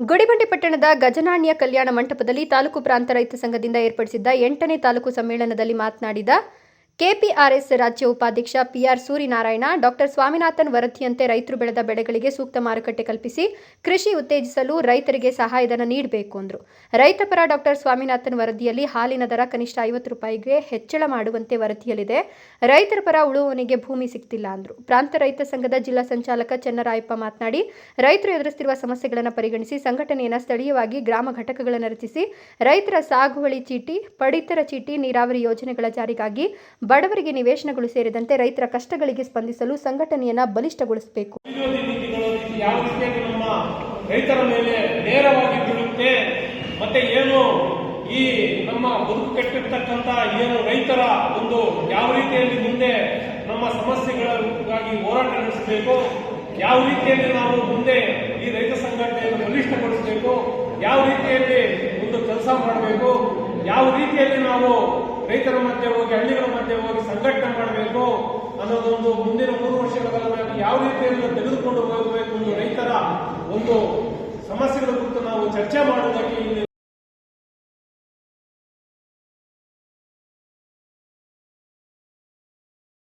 ಗುಡಿಬಂಡೆ ಪಟ್ಟಣದ ಗಜನಾಣ್ಯ ಕಲ್ಯಾಣ ಮಂಟಪದಲ್ಲಿ ತಾಲೂಕು ಪ್ರಾಂತ ರೈತ ಸಂಘದಿಂದ ಏರ್ಪಡಿಸಿದ್ದ ಎಂಟನೇ ತಾಲೂಕು ಸಮ್ಮೇಳನದಲ್ಲಿ ಮಾತನಾಡಿದ ಕೆಪಿಆರ್ಎಸ್ ರಾಜ್ಯ ಉಪಾಧ್ಯಕ್ಷ ಪಿಆರ್ ಸೂರಿನಾರಾಯಣ ಡಾಕ್ಟರ್ ಸ್ವಾಮಿನಾಥನ್ ವರದಿಯಂತೆ ರೈತರು ಬೆಳೆದ ಬೆಳೆಗಳಿಗೆ ಸೂಕ್ತ ಮಾರುಕಟ್ಟೆ ಕಲ್ಪಿಸಿ ಕೃಷಿ ಉತ್ತೇಜಿಸಲು ರೈತರಿಗೆ ಸಹಾಯಧನ ನೀಡಬೇಕು ಅಂದರು. ರೈತ ಪರ ಡಾಕ್ಟರ್ ಸ್ವಾಮಿನಾಥನ್ ವರದಿಯಲ್ಲಿ ಹಾಲಿನ ದರ ಕನಿಷ್ಠ ಐವತ್ತು ರೂಪಾಯಿಗೆ ಹೆಚ್ಚಳ ಮಾಡುವಂತೆ ವರದಿಯಲ್ಲಿದೆ. ರೈತರ ಪರ ಉಳುವವನಿಗೆ ಭೂಮಿ ಸಿಗ್ತಿಲ್ಲ ಅಂದರು. ಪ್ರಾಂತ ರೈತ ಸಂಘದ ಜಿಲ್ಲಾ ಸಂಚಾಲಕ ಚೆನ್ನರಾಯಪ್ಪ ಮಾತನಾಡಿ, ರೈತರು ಎದುರಿಸುತ್ತಿರುವ ಸಮಸ್ಯೆಗಳನ್ನು ಪರಿಗಣಿಸಿ ಸಂಘಟನೆಯನ್ನು ಸ್ಥಳೀಯವಾಗಿ ಗ್ರಾಮ ಘಟಕಗಳನ್ನು ರಚಿಸಿ ರೈತರ ಸಾಗುವಳಿ ಚೀಟಿ, ಪಡಿತರ ಚೀಟಿ, ನೀರಾವರಿ ಯೋಜನೆಗಳ ಜಾರಿಗಾಗಿ ಬಡವರಿಗೆ ನಿವೇಶನಗಳು ಸೇರಿದಂತೆ ರೈತರ ಕಷ್ಟಗಳಿಗೆ ಸ್ಪಂದಿಸಲು ಸಂಘಟನೆಯನ್ನು ಬಲಿಷ್ಠಗೊಳಿಸಬೇಕು. ರೈತರ ಮೇಲೆ ನೇರವಾಗಿ ಬೀಳುತ್ತೆ ಮತ್ತೆ ಏನು ಈ ನಮ್ಮ ಬದುಕು ಕಟ್ಟಿರ್ತಕ್ಕಂಥ ಏನು ರೈತರ ಒಂದು ಯಾವ ರೀತಿಯಲ್ಲಿ ಮುಂದೆ ನಮ್ಮ ಸಮಸ್ಯೆಗಳಿಗಾಗಿ ಹೋರಾಟ ನಡೆಸಬೇಕು, ಯಾವ ರೀತಿಯಲ್ಲಿ ನಾವು ಮುಂದೆ ಈ ರೈತ ಸಂಘಟನೆಯನ್ನು ಬಲಿಷ್ಠಗೊಳಿಸಬೇಕು, ಯಾವ ರೀತಿಯಲ್ಲಿ ಒಂದು ಕೆಲಸ ಮಾಡಬೇಕು, ಯಾವ ರೀತಿಯಲ್ಲಿ ನಾವು ರೈತರ ಮಧ್ಯೆ ಹೋಗಿ, ಹಳ್ಳಿಗಳ ಮಧ್ಯೆ ಹೋಗಿ ಸಂಘಟನೆ ಮಾಡಬೇಕು ಅನ್ನೋದೊಂದು ಮುಂದಿನ ಮೂರು ಕಾಲ ಯಾವ ರೀತಿಯಲ್ಲಿ ತೆಗೆದುಕೊಂಡು ಹೋಗಬೇಕು ಒಂದು ರೈತರ ಒಂದು ಸಮಸ್ಯೆಗಳ ಕುರಿತು ನಾವು ಚರ್ಚೆ ಮಾಡುವುದಕ್ಕೆ ಇಲ್ಲಿ